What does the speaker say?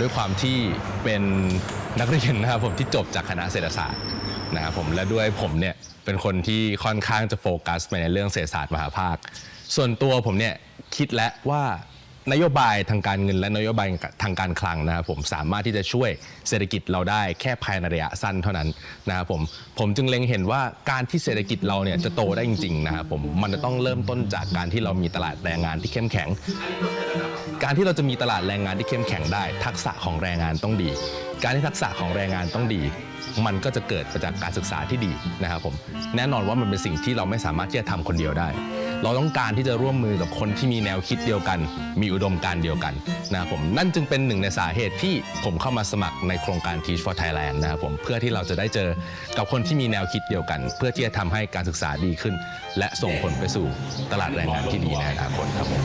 ด้วยความที่เป็นนักเรียนนะครับผมที่จบจากคณะเศรษฐศาสตร์นะครับผมและด้วยผมเนี่ยเป็นคนที่ค่อนข้างจะโฟกัสไปในเรื่องเศรษฐศาสตร์มหาภาค ส่วนตัวผมเนี่ยคิดแล้วว่านโยบายทางการเงินและนโยบายทางการคลังนะครับผมสามารถที่จะช่วยเศรษฐกิจเราได้แค่ภายในระยะสั้นเท่านั้นนะครับผมผมจึงเล็งเห็นว่าการที่เศรษฐกิจเราเนี่ยจะโตได้จริงๆนะครับผมมันจะต้องเริ่มต้นจากการที่เรามีตลาดแรงงานที่เข้มแข็ง การที่เราจะมีตลาดแรงงานที่เข้มแข็งได้ ทักษะของแรงงานต้องดี การที่ทักษะของแรงงานต้องดี มันก็จะเกิดมาจากการศึกษาที่ดีนะครับผมแน่นอนว่ามันเป็นสิ่งที่เราไม่สามารถที่จะทำคนเดียวได้ เราต้องการที่จะร่วมมือกับคนที่มีแนวคิดเดียวกัน มีอุดมการณ์เดียวกันนะครับผมนั่นจึงเป็นหนึ่งในสาเหตุที่ผมเข้ามาสมัครในโครงการ Teach for Thailand นะครับผมเพื่อที่เราจะได้เจอกับคนที่มีแนวคิดเดียวกัน เพื่อที่จะทำให้การศึกษาดีขึ้น และส่งผลไปสู่ตลาดแรงงานที่ดีในอนาคตครับผม